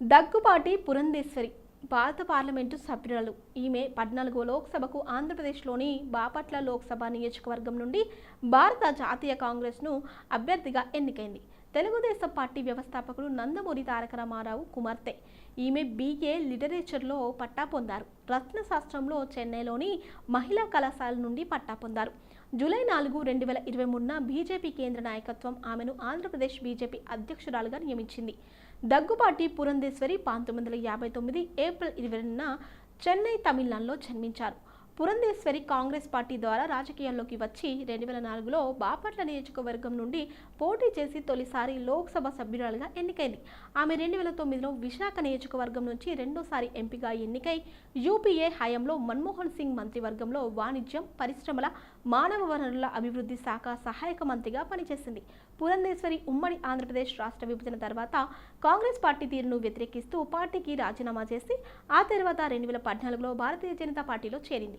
దగ్గుపాటి పురంధేశ్వరి భారత పార్లమెంటు సభ్యురాలు. ఈమె పద్నాలుగో లోక్సభకు ఆంధ్రప్రదేశ్లోని బాపట్ల లోక్సభ నియోజకవర్గం నుండి భారత జాతీయ కాంగ్రెస్ను అభ్యర్థిగా ఎన్నికైంది. తెలుగుదేశం పార్టీ వ్యవస్థాపకుడు నందమూరి తారక రామారావు కుమార్తె. ఈమె బీఏ లిటరేచర్లో పట్టా పొందారు. రత్నశాస్త్రంలో చెన్నైలోని మహిళా కళాశాల నుండి పట్టా పొందారు. జూలై నాలుగు రెండు వేల ఇరవై మూడున బీజేపీ కేంద్ర నాయకత్వం ఆమెను ఆంధ్రప్రదేశ్ బీజేపీ అధ్యక్షురాలుగా నియమించింది. దగ్గుపాటి పురంధేశ్వరి పంతొమ్మిది వందల యాభై తొమ్మిది ఏప్రిల్ ఇరవైన చెన్నై తమిళనాడులో జన్మించారు. పురంధేశ్వరి కాంగ్రెస్ పార్టీ ద్వారా రాజకీయాల్లోకి వచ్చి రెండు వేల నాలుగులో బాపట్ల నియోజకవర్గం నుండి పోటీ చేసి తొలిసారి లోక్సభ సభ్యురాలుగా ఎన్నికైంది. ఆమె రెండు వేల తొమ్మిదిలో విశాఖ నియోజకవర్గం నుంచి రెండోసారి ఎంపీగా ఎన్నికై యూపీఏ హయాంలో మన్మోహన్ సింగ్ మంత్రివర్గంలో వాణిజ్యం పరిశ్రమల మానవ వనరుల అభివృద్ధి శాఖ సహాయక మంత్రిగా పనిచేసింది. పురంధేశ్వరి ఉమ్మడి ఆంధ్రప్రదేశ్ రాష్ట్ర విభజన తర్వాత కాంగ్రెస్ పార్టీ తీరును వ్యతిరేకిస్తూ పార్టీకి రాజీనామా చేసి ఆ తర్వాత రెండు వేల పద్నాలుగులో భారతీయ జనతా పార్టీలో చేరింది.